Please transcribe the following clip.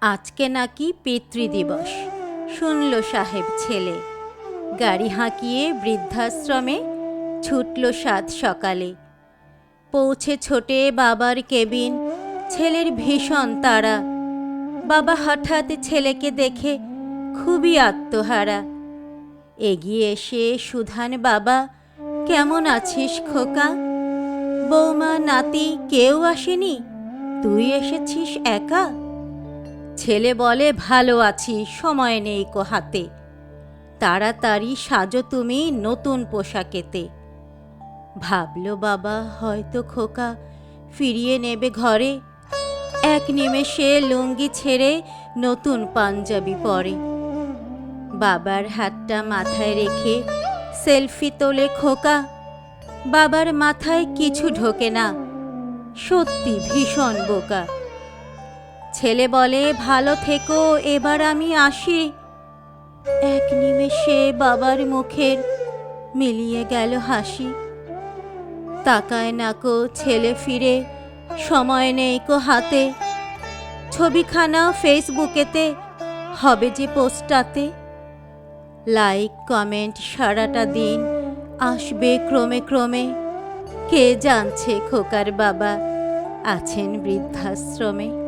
আজকে নাকি পিতৃদিবস। শুনল সাহেব ছেলে। গাড়ি হাঁকিয়ে বৃদ্ধাশ্রমে ছুটল সাত সকালে। পৌঁছে ছোটে বাবার কেবিন, ছেলের ভীষণ তারা বাবা হঠাৎ ছেলেকে দেখে খুবই আত্মহারা। এগিয়ে এসে, সুধান বাবা, কেমন আছিস খোকা? বৌমা, নাতি, কেউ আসেনি? তুই এসেছিস একা? ছেলে বলে, ভালো আছি, সময় নেই কো হাতে। তাড়াতাড়ি সাজো তুমি নতুন পোশাকেতে। ভাবলো, বাবা, হয়তো খোকা ফিরিয়ে নেবে ঘরে। এক নিমেষে লুঙ্গি ছেড়ে নতুন পাঞ্জাবি পরে। বাবার হাতটা মাথায় রেখে সেলফি তোলে খোকা। বাবার মাথায় কিছু ঢোকে না। সত্যি ভীষণ বোকা। ছেলে বলে, ভালো থেকো, এবার আমি আসি। এক নিমেষে বাবার মুখের মিলিয়ে গেল হাসি। তাকায় নাকো ছেলে ফিরে, সময় নেই কো হাতে। ছবিখানা ফেসবুকেতে, হবে যে পোস্টাতে লাইক, কমেন্ট সারাটা দিন আসবে ক্রমে ক্রমে। কে জানছে খোকার বাবা আছেন বৃদ্ধাশ্রমে?